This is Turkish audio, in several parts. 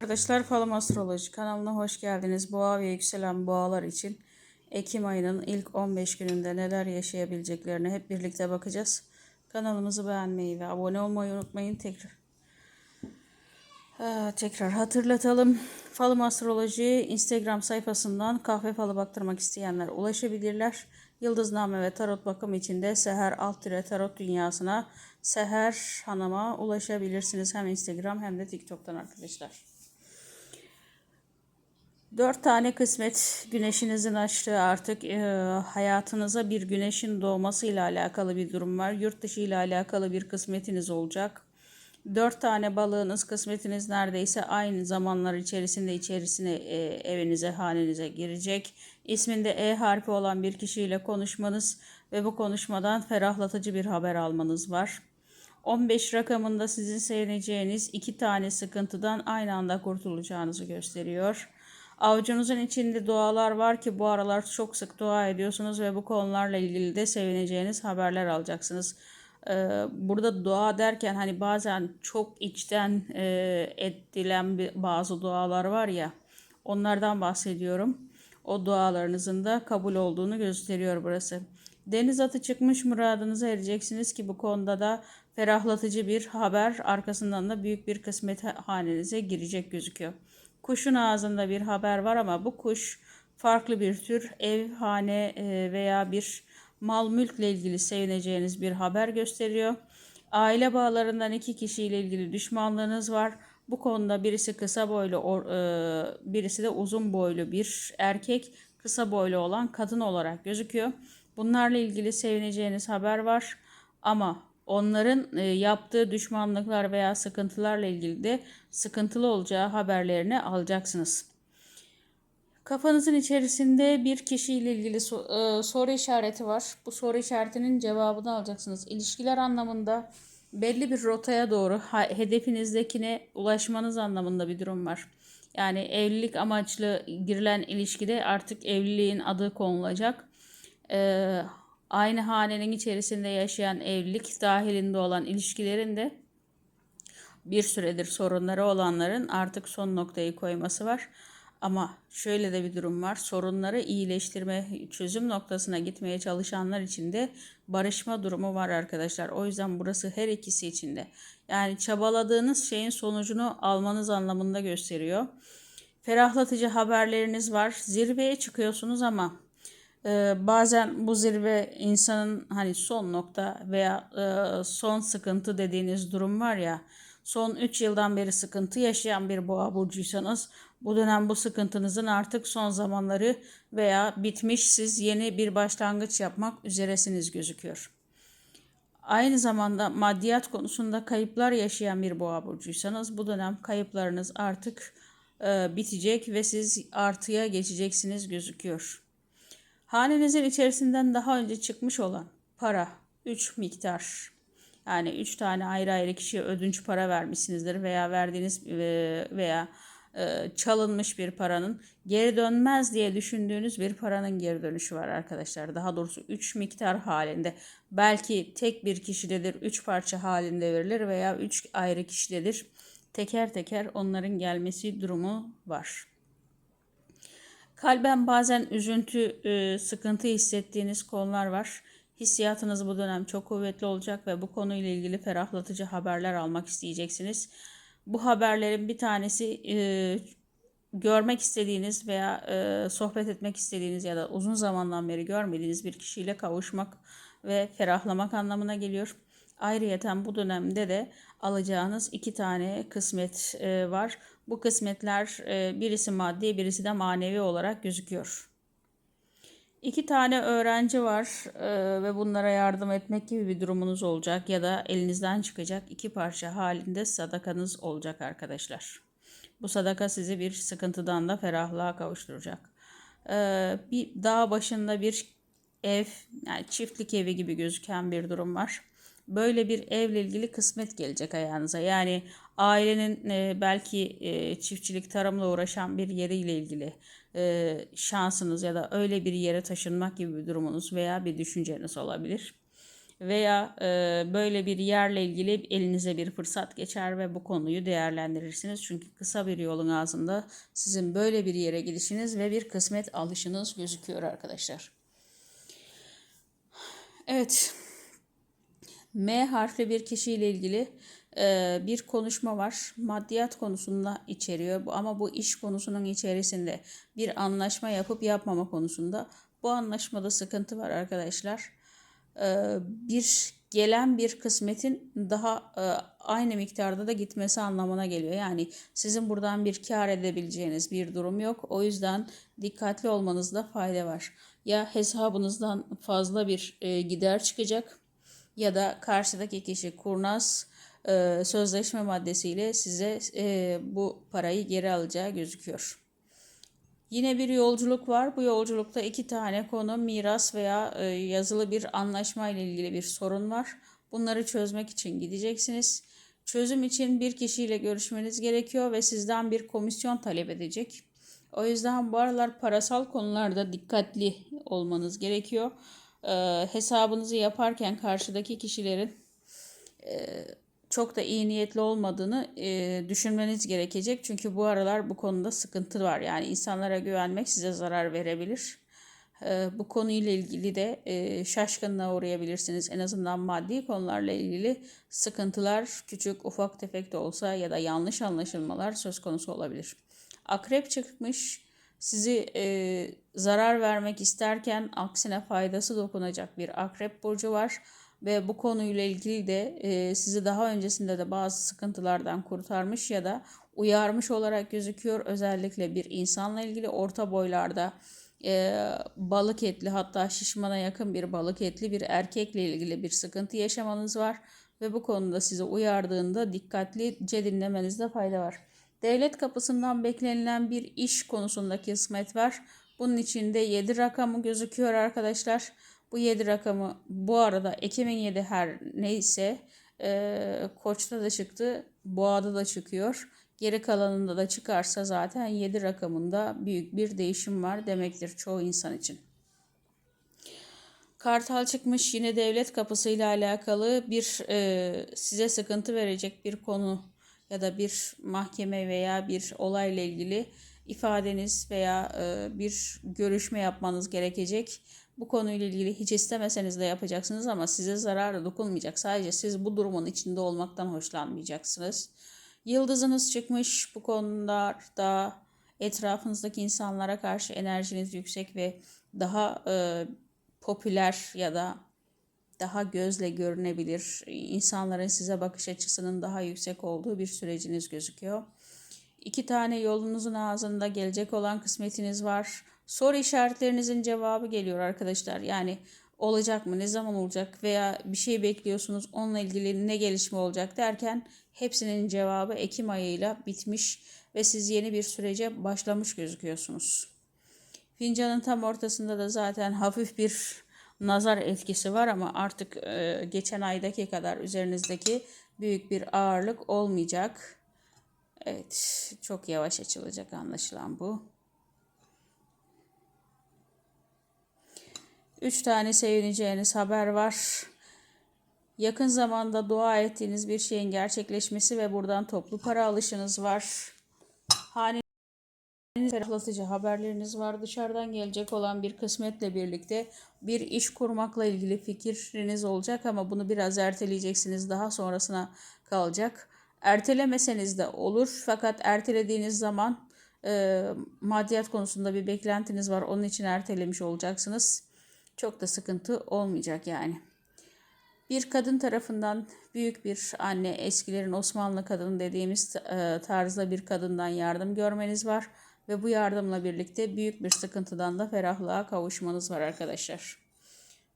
Arkadaşlar Falım Astroloji kanalına hoş geldiniz. Boğa ve yükselen boğalar için Ekim ayının ilk 15 gününde neler yaşayabileceklerine hep birlikte bakacağız. Kanalımızı beğenmeyi ve abone olmayı unutmayın. Tekrar Aa, tekrar hatırlatalım. Falım Astroloji Instagram sayfasından kahve falı baktırmak isteyenler ulaşabilirler. Yıldızname ve tarot bakım için de Seher alt tarot dünyasına Seher Hanım'a ulaşabilirsiniz. Hem Instagram hem de TikTok'tan arkadaşlar. Dört tane kısmet güneşinizin açtığı artık e, hayatınıza bir güneşin doğması ile alakalı bir durum var. Yurt dışı ile alakalı bir kısmetiniz olacak. Dört tane balığınız kısmetiniz neredeyse aynı zamanlar içerisinde içerisine e, evinize hanenize girecek. İsminde E harfi olan bir kişiyle konuşmanız ve bu konuşmadan ferahlatıcı bir haber almanız var. 15 rakamında sizin sevineceğiniz iki tane sıkıntıdan aynı anda kurtulacağınızı gösteriyor. Avucunuzun içinde dualar var ki bu aralar çok sık dua ediyorsunuz ve bu konularla ilgili de sevineceğiniz haberler alacaksınız. Ee, burada dua derken hani bazen çok içten edilen bazı dualar var ya onlardan bahsediyorum. O dualarınızın da kabul olduğunu gösteriyor burası. Deniz atı çıkmış muradınıza ereceksiniz ki bu konuda da ferahlatıcı bir haber arkasından da büyük bir kısmet hanenize girecek gözüküyor. Kuşun ağzında bir haber var ama bu kuş farklı bir tür ev, hane e, veya bir mal mülkle ilgili sevineceğiniz bir haber gösteriyor. Aile bağlarından iki kişiyle ilgili düşmanlığınız var. Bu konuda birisi kısa boylu, e, birisi de uzun boylu bir erkek, kısa boylu olan kadın olarak gözüküyor. Bunlarla ilgili sevineceğiniz haber var. Ama onların e, yaptığı düşmanlıklar veya sıkıntılarla ilgili de sıkıntılı olacağı haberlerini alacaksınız. Kafanızın içerisinde bir kişiyle ilgili e, soru işareti var. Bu soru işaretinin cevabını alacaksınız. İlişkiler anlamında belli bir rotaya doğru hedefinizdekine ulaşmanız anlamında bir durum var. Yani evlilik amaçlı girilen ilişkide artık evliliğin adı konulacak. Ee, aynı hanenin içerisinde yaşayan evlilik dahilinde olan ilişkilerin de bir süredir sorunları olanların artık son noktayı koyması var. Ama şöyle de bir durum var. Sorunları iyileştirme, çözüm noktasına gitmeye çalışanlar için de barışma durumu var arkadaşlar. O yüzden burası her ikisi için de. Yani çabaladığınız şeyin sonucunu almanız anlamında gösteriyor. Ferahlatıcı haberleriniz var. Zirveye çıkıyorsunuz ama ee, bazen bu zirve insanın hani son nokta veya e, son sıkıntı dediğiniz durum var ya son 3 yıldan beri sıkıntı yaşayan bir boğa burcuysanız bu dönem bu sıkıntınızın artık son zamanları veya bitmiş siz yeni bir başlangıç yapmak üzeresiniz gözüküyor. Aynı zamanda maddiyat konusunda kayıplar yaşayan bir boğa burcuysanız bu dönem kayıplarınız artık e, bitecek ve siz artıya geçeceksiniz gözüküyor. Hanenizin içerisinden daha önce çıkmış olan para 3 miktar yani 3 tane ayrı ayrı kişiye ödünç para vermişsinizdir veya verdiğiniz e, veya e, çalınmış bir paranın geri dönmez diye düşündüğünüz bir paranın geri dönüşü var arkadaşlar. Daha doğrusu 3 miktar halinde. Belki tek bir kişidedir 3 parça halinde verilir veya 3 ayrı kişidedir. Teker teker onların gelmesi durumu var. Kalben bazen üzüntü, e, sıkıntı hissettiğiniz konular var. Hissiyatınız bu dönem çok kuvvetli olacak ve bu konuyla ilgili ferahlatıcı haberler almak isteyeceksiniz. Bu haberlerin bir tanesi e, görmek istediğiniz veya e, sohbet etmek istediğiniz ya da uzun zamandan beri görmediğiniz bir kişiyle kavuşmak ve ferahlamak anlamına geliyor. Ayrıyeten bu dönemde de alacağınız iki tane kısmet var. Bu kısmetler e, birisi maddi birisi de manevi olarak gözüküyor. İki tane öğrenci var e, ve bunlara yardım etmek gibi bir durumunuz olacak ya da elinizden çıkacak iki parça halinde sadakanız olacak arkadaşlar. Bu sadaka sizi bir sıkıntıdan da ferahlığa kavuşturacak. E, bir dağ başında bir ev, yani çiftlik evi gibi gözüken bir durum var böyle bir evle ilgili kısmet gelecek ayağınıza. Yani ailenin e, belki e, çiftçilik tarımla uğraşan bir yeriyle ilgili e, şansınız ya da öyle bir yere taşınmak gibi bir durumunuz veya bir düşünceniz olabilir. veya e, böyle bir yerle ilgili elinize bir fırsat geçer ve bu konuyu değerlendirirsiniz. Çünkü kısa bir yolun ağzında sizin böyle bir yere gidişiniz ve bir kısmet alışınız gözüküyor arkadaşlar. Evet. M harfli bir kişiyle ilgili e, bir konuşma var. Maddiyat konusunda içeriyor Bu- ama bu iş konusunun içerisinde bir anlaşma yapıp yapmama konusunda. Bu anlaşmada sıkıntı var arkadaşlar. E, bir gelen bir kısmetin daha e, aynı miktarda da gitmesi anlamına geliyor. Yani sizin buradan bir kar edebileceğiniz bir durum yok. O yüzden dikkatli olmanızda fayda var. Ya hesabınızdan fazla bir e, gider çıkacak ya da karşıdaki kişi kurnaz e, sözleşme maddesiyle size e, bu parayı geri alacağı gözüküyor. Yine bir yolculuk var. Bu yolculukta iki tane konu miras veya e, yazılı bir anlaşma ile ilgili bir sorun var. Bunları çözmek için gideceksiniz. Çözüm için bir kişiyle görüşmeniz gerekiyor ve sizden bir komisyon talep edecek. O yüzden bu aralar parasal konularda dikkatli olmanız gerekiyor. E, hesabınızı yaparken karşıdaki kişilerin çok da iyi niyetli olmadığını e, düşünmeniz gerekecek. Çünkü bu aralar bu konuda sıkıntı var. Yani insanlara güvenmek size zarar verebilir. E, bu konuyla ilgili de e, şaşkınlığa uğrayabilirsiniz. En azından maddi konularla ilgili sıkıntılar küçük ufak tefek de olsa ya da yanlış anlaşılmalar söz konusu olabilir. Akrep çıkmış sizi e, zarar vermek isterken aksine faydası dokunacak bir akrep burcu var ve bu konuyla ilgili de e, sizi daha öncesinde de bazı sıkıntılardan kurtarmış ya da uyarmış olarak gözüküyor. Özellikle bir insanla ilgili orta boylarda e, balık etli hatta şişmana yakın bir balık etli bir erkekle ilgili bir sıkıntı yaşamanız var ve bu konuda sizi uyardığında dikkatlice dinlemenizde fayda var. Devlet kapısından beklenilen bir iş konusundaki kısmet var. Bunun içinde 7 rakamı gözüküyor arkadaşlar. Bu 7 rakamı bu arada Ekim'in 7 her neyse e, Koç'ta da çıktı. Boğa'da da çıkıyor. Geri kalanında da çıkarsa zaten 7 rakamında büyük bir değişim var demektir çoğu insan için. Kartal çıkmış yine devlet kapısıyla alakalı bir e, size sıkıntı verecek bir konu ya da bir mahkeme veya bir olayla ilgili ifadeniz veya e, bir görüşme yapmanız gerekecek. Bu konuyla ilgili hiç istemeseniz de yapacaksınız ama size zararı dokunmayacak. Sadece siz bu durumun içinde olmaktan hoşlanmayacaksınız. Yıldızınız çıkmış bu konularda etrafınızdaki insanlara karşı enerjiniz yüksek ve daha e, popüler ya da daha gözle görünebilir, insanların size bakış açısının daha yüksek olduğu bir süreciniz gözüküyor. İki tane yolunuzun ağzında gelecek olan kısmetiniz var. Soru işaretlerinizin cevabı geliyor arkadaşlar. Yani olacak mı, ne zaman olacak veya bir şey bekliyorsunuz onunla ilgili ne gelişme olacak derken hepsinin cevabı Ekim ayıyla bitmiş ve siz yeni bir sürece başlamış gözüküyorsunuz. Fincanın tam ortasında da zaten hafif bir nazar etkisi var ama artık e, geçen aydaki kadar üzerinizdeki büyük bir ağırlık olmayacak. Evet, çok yavaş açılacak anlaşılan bu. Üç tane sevineceğiniz haber var. Yakın zamanda dua ettiğiniz bir şeyin gerçekleşmesi ve buradan toplu para alışınız var. Haneniz ferahlatıcı haberleriniz var. Dışarıdan gelecek olan bir kısmetle birlikte bir iş kurmakla ilgili fikriniz olacak ama bunu biraz erteleyeceksiniz. Daha sonrasına kalacak. Ertelemeseniz de olur fakat ertelediğiniz zaman e, maddiyat konusunda bir beklentiniz var. Onun için ertelemiş olacaksınız. Çok da sıkıntı olmayacak yani. Bir kadın tarafından büyük bir anne, eskilerin Osmanlı kadını dediğimiz e, tarzda bir kadından yardım görmeniz var. Ve bu yardımla birlikte büyük bir sıkıntıdan da ferahlığa kavuşmanız var arkadaşlar.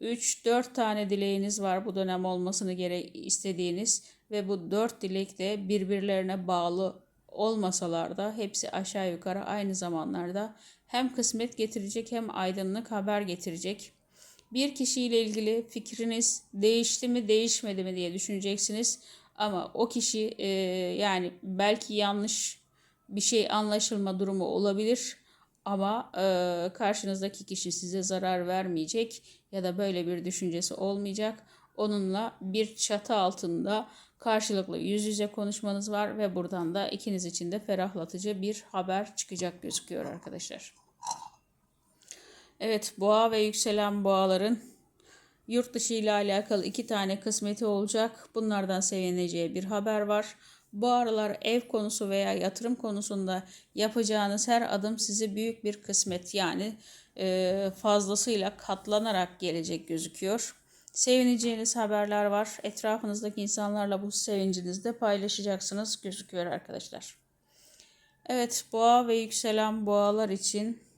3-4 tane dileğiniz var bu dönem olmasını gere istediğiniz ve bu 4 dilek de birbirlerine bağlı olmasalar da hepsi aşağı yukarı aynı zamanlarda hem kısmet getirecek hem aydınlık haber getirecek. Bir kişiyle ilgili fikriniz değişti mi değişmedi mi diye düşüneceksiniz. Ama o kişi e, yani belki yanlış bir şey anlaşılma durumu olabilir. Ama e, karşınızdaki kişi size zarar vermeyecek ya da böyle bir düşüncesi olmayacak. onunla bir çatı altında karşılıklı yüz yüze konuşmanız var ve buradan da ikiniz için de ferahlatıcı bir haber çıkacak gözüküyor arkadaşlar. Evet, boğa ve yükselen boğaların yurt dışı ile alakalı iki tane kısmeti olacak. Bunlardan sevineceği bir haber var. Bu aralar ev konusu veya yatırım konusunda yapacağınız her adım sizi büyük bir kısmet yani e, fazlasıyla katlanarak gelecek gözüküyor. Sevineceğiniz haberler var. Etrafınızdaki insanlarla bu sevincinizi de paylaşacaksınız gözüküyor arkadaşlar. Evet, boğa ve yükselen boğalar için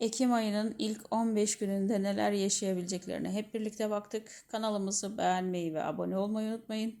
Ekim ayının ilk 15 gününde neler yaşayabileceklerine hep birlikte baktık. Kanalımızı beğenmeyi ve abone olmayı unutmayın.